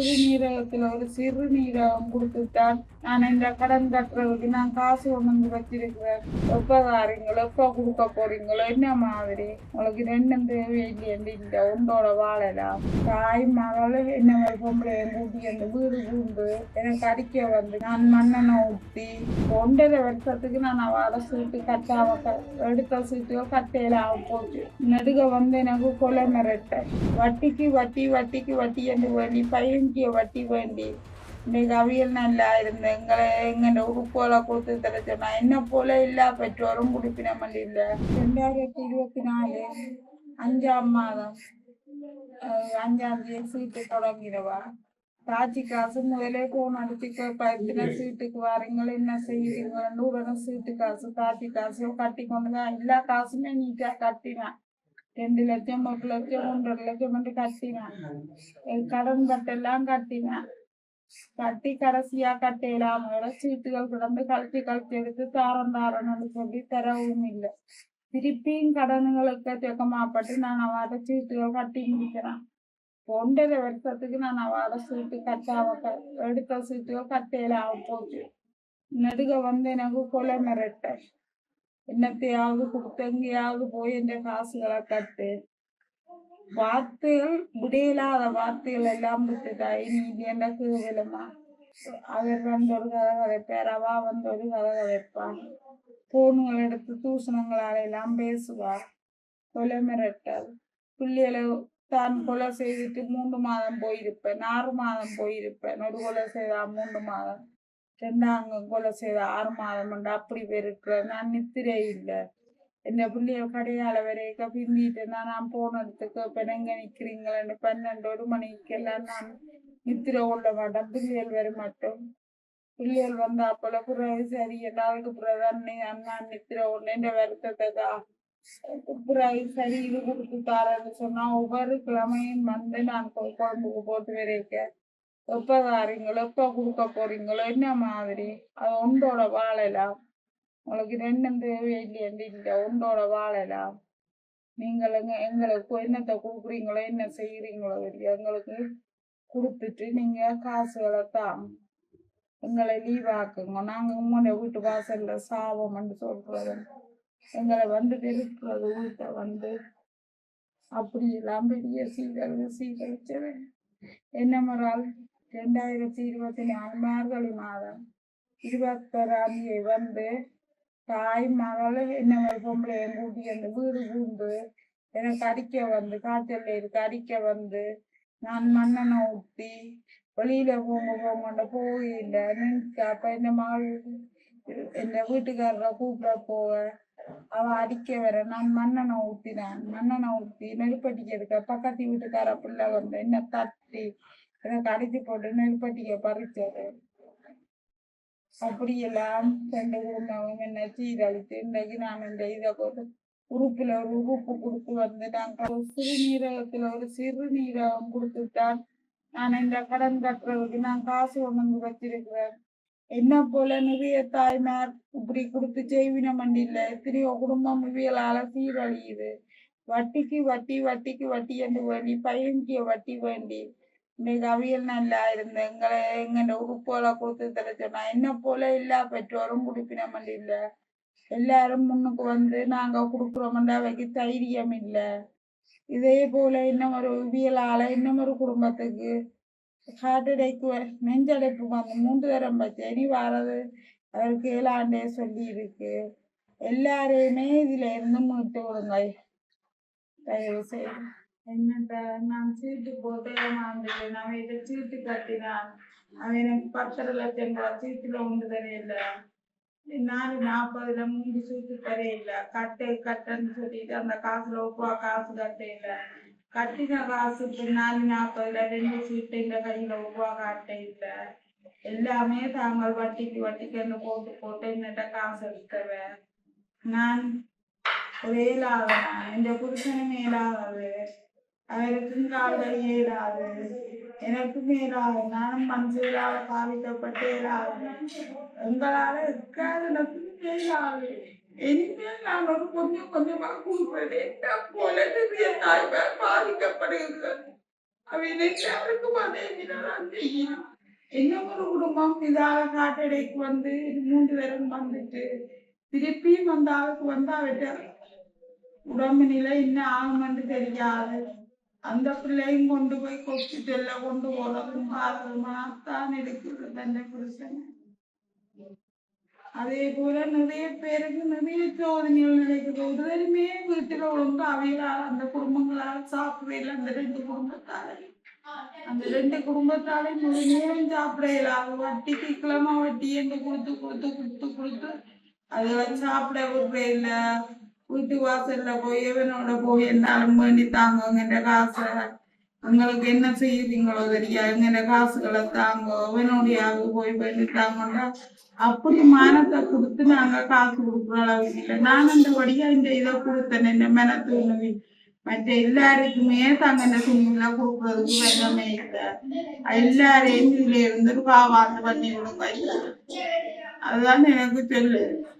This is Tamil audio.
சிறுநீரகத்தில் ஒரு சிறுநீரகம் கொடுத்துட்டான் நான் இந்த கடன் கட்டுறதுக்கு நான் காசு கொண்டு வந்து வச்சிருக்கிறேன் எப்போ தாரீங்களோ எப்போ கொடுக்க போறீங்களோ என்ன மாதிரி? உங்களுக்கு ரெண்டும் தேவையில்லை இந்த உண்டோட வாழலாம் தாய் மகள் என்ன ஒரு பொம்பளை கூட்டி அந்த வீடு பூண்டு எனக்கு அடிக்க வந்து நான் மண்ணெண்ணெய் ஊற்றி ஒன்றரை வருஷத்துக்கு நான் அவளை சீட்டு கட்டாம எடுத்த சீட்டுகள் கட்டையில ஆக போச்சு. நெடுக வந்து எனக்கு கொலை மிரட்ட வட்டிக்கு வட்டி வட்டிக்கு வட்டி என்று வேண்டி இங்கே வட்டி வேண்டி. இன்னைக்கு அவியல் நல்லா இருந்த எங்களை எங்கள்ட உறுப்போல கொடுத்து தர சொன்னா என்ன போல இல்ல பெற்றோரும் குடிப்பினம் இல்லை ரெண்டாயிரத்தி இருபத்தி நாலு அஞ்சாம் மாதம் அஞ்சாம் தேதி சீட்டு தொடங்கிடவா காட்சி காசு முதலே போன் அடிச்சு பத்தின சீட்டுக்கு வாரீங்களோ என்ன செய்வீங்களோ உடனே சீட்டு காசு காட்சி காசு கட்டி கொண்டு தான் எல்லா காசுமே நீட்டா கட்டினான் ரெண்டு லட்சம் ஒரு லட்சம் மூன்றரை லட்சம் மட்டும் கட்டினேன். கடன் கட்டெல்லாம் கட்டினேன். கட்டி கடைசியா கட்டையிலாம சீட்டுகள் கிடந்து கழிச்சு கழிச்சு எடுத்து தாரம் தாரணும்னு சொல்லி தரவும் இல்லை. திருப்பியும் கடன்களுக்கு சொக்கமாப்பட்டு நான் அவாத சீட்டுகள் கட்டி முடிக்கிறேன். ஒன்றரை வருஷத்துக்கு நான் அவாத சீட்டு கட்டாவ எடுத்த சீட்டுகள் கட்டையில ஆக போச்சு நெடுக வந்து எனக்கு கொலை மிரட்ட என்னத்தையாவது கொடுத்து எங்கேயாவது போய் என்ற காசுகளை கட்டு வார்த்தைகள் விடையில்லாத வார்த்தைகள் எல்லாம் விட்டுட்டாய் நீ எனக்கு விலமா அவர் வந்து ஒரு கதை கதைப்பார் அவா வந்து ஒரு கதை கதைப்பான். போனுங்கள் எடுத்து தூசணங்களால எல்லாம் பேசுவார். கொலை மிரட்டல். பிள்ளைகளை தான் கொலை செய்துட்டு மூன்று மாதம் போயிருப்பேன் ஆறு மாதம் போயிருப்பேன். ஒரு கொலை செய்தா மூன்று மாதம். ரெண்டாங்க கொலை செய்த ஆறு மாதம் உண்டு அப்படி பெருக்கிற நான் நித்திரே இல்லை. இந்த பிள்ளைய கடையால வரைக்க பிந்திட்டு நான் நான் போன இடத்துக்கு இப்ப எங்க நிக்கிறீங்களேன்னு பன்னெண்டு ஒரு மணிக்கெல்லாம் நான் நித்திர கொள்ள மாட்டேன். பிள்ளைகள் வர மாட்டோம். பிள்ளைகள் வந்தா போல பிறகு சரி எல்லாருக்கும் பிறகு அண்ணே நான் நித்திர உள்ள இந்த வருத்தத்தை பிறகு சரி இது கொடுத்து தாரன்னு சொன்னா ஒவ்வொரு கிழமையும் வந்து நான் குழம்புக்கு போட்டு வரைக்க எப்ப தாரீங்களோ எப்ப கொடுக்க போறீங்களோ என்ன மாதிரி? அது ஒன்றோட வாழலாம் உங்களுக்கு ரெண்டும் தேவையில்லை இல்லை ஒன்றோட வாழலாம் நீங்கள் எங்களுக்கு என்னத்தை கொடுக்குறீங்களோ என்ன செய்கிறீங்களோ தெரியும் எங்களுக்கு கொடுத்துட்டு நீங்க காசுகளை தான் எங்களை லீவாக்குங்க நாங்கள் நாங்க உங்களோட வீட்டு வாசல்ல சாவம்னு சொல்றது. எங்களை வந்து இருக்கிறது வீட்டை வந்து அப்படியெல்லாம் பெரிய சீதல் சீதளிச்சவன் என்ன மறால் ரெண்டாயிரத்தி இருபத்தி நாலு மார்கழி மாதம் இருபத்தொராம் தேதி வந்து தாய் மகள் என்ன ஒரு பொம்பளை கூட்டி அந்த வீடு பூண்டு எனக்கு அடிக்க வந்து காய்ச்சல் இருக்கு அடிக்க வந்து நான் மண்ணெண்ணெய் ஊற்றி வெளியில போங்க போங்கண்ட போகல நின்று அப்ப என்ன மகள் இந்த வீட்டுக்காரரை கூப்பிட போக அவ அடிக்க வர நான் மண்ணெண்ணெய் ஊத்தினேன் மண்ணெண்ணெய் ஊத்தி நெருப்பட்டிக்கிறதுக்கு பக்கத்து வீட்டுக்கார பிள்ளை வந்து என்ன தட்டி கடிச்சு போட்டு நெருப்பட்டிய பறிச்சது. அப்படியெல்லாம் ரெண்டு குடும்பம் என்ன சீரழித்து இன்றைக்கு நான் இந்த இதை போட்டு உறுப்புல ஒரு உறுப்பு கொடுத்து வந்து சிறுநீரகத்துல ஒரு சிறுநீரகம் கொடுத்துட்டான் நான் இந்த கடன் கட்டுறதுக்கு நான் காசு கொண்டு வச்சிருக்கிறேன் என்ன போல நிறைய தாய்மார் இப்படி கொடுத்து செய்வின மண்டியில் எத்தனையோ குடும்பம் இவியலால சீரழியுது. வட்டிக்கு வட்டி வட்டிக்கு வட்டி என்று வேண்டி பையன்கிய வட்டி வேண்டி இன்னைக்கு அவியல் நல்லா இருந்த எங்களை எங்கட உறுப்போல கொடுத்து தர சொன்னா என்ன போல எல்லா பெற்றோரும் குடிப்பினம் இல்ல. எல்லாரும் முன்னுக்கு வந்து நாங்க குடுக்குறோம்டா வைக்க தைரியம் இல்ல. இதே போல இன்னும் ஒரு உவியலால இன்னும் ஒரு குடும்பத்துக்கு ஹார்ட் அட்டாக் நெஞ்சடைப்பு வந்து மூன்று தரம் பச்சு இனி வாரது. அவருக்கு ஏழாண்டே சொல்லி இருக்கு. எல்லாரையுமே இதுல இருந்து மீட்டு விடுங்க தயவு செய்து. என்னட்ட நான் சீட்டு போட்டு ஏமாந்தேன் அவன் இதை சீட்டு கட்டினான். அவன் எனக்கு பத்தரை லட்சம் ரூபாய் சீட்டுல உண்டு தரையில. நாலு நாற்பதுல மூணு சீட்டு தரையில. கட்டு கட்டுன்னு சொல்லிட்டு அந்த காசுல ஒப்பா காசு கட்டையில. கட்டின காசு இப்ப நாலு நாற்பதுல ரெண்டு சீட்டு இந்த கையில ஒப்பா கட்டையில. எல்லாமே தாங்கள் வட்டிக்கு வட்டிக்கு போட்டு போட்டு என்னட்ட காசு எடுத்தவன். நான் ஒரே ஏழாவதா எந்த புருஷனும் மேலாவது அவருக்கும் கால்கள் ஏறாது. எனக்கும் ஏறாது. நானும் மனசுகளால பாதிக்கப்பட்டு ஏறாது உங்களால இருக்காது. எனக்கும் ஏறாது. இனிமேல் நான் ஒரு கொஞ்சம் கொஞ்சமாக கூப்பிடுறேன் போல தாய்மார் பாதிக்கப்படுகிறது. அவன் எல்லாருக்கும் அதே நிலைதான் செய்யும். என்ன ஒரு குடும்பம் இதாக காட்டடைக்கு வந்து மூன்று பேரும் வந்துட்டு திருப்பியும் அந்த ஆளுக்கு வந்து அவட்ட உடம்பு நிலை என்ன ஆகுமென்று தெரியாது. அந்த பிள்ளையும் கொண்டு போய் ஹாஸ்பிட்டல்ல கொண்டு போறதும் தான் எடுக்கிறது தன்னை புருஷன். அதே போல நிறைய பேருக்கு நிறைய சோதனைகள் நடக்குது. ஒருவருமே வீட்டுல ஒழுங்கு அவைகளால் அந்த குடும்பங்களால் சாப்பிடவே இல்லை. அந்த ரெண்டு குடும்பத்தால அந்த ரெண்டு குடும்பத்தாலே முழுமையும் சாப்பிடல அது வட்டிக்கு கிழமை வட்டி என்று கொடுத்து கொடுத்து கொடுத்து கொடுத்து அதுல சாப்பிட விடுற இல்ல. வீட்டு வாசல்ல போய் எவனோட போய் என்னாலும் வேண்டி தாங்க காசை உங்களுக்கு என்ன செய்யுறீங்களோ தெரியா எங்க காசுகளை தாங்க அவனுடையாவது போய் வேண்டி தாங்கன்னா அப்படி மானத்தை கொடுத்து நாங்க காசு கொடுக்குற அளவுக்கு இல்லை நான் அந்த வழியா இந்த இதை கொடுத்தேன் என்ன மெனத்து உணவி மற்ற எல்லாருக்குமே தாங்க இந்த துணியெல்லாம் கொடுக்கறதுக்கு வெள்ளமே இல்லை எல்லாரையும் இதுல இருந்து காவாந்து பண்ணி கொடுங்க அதுதான் எனக்கு சொல்லு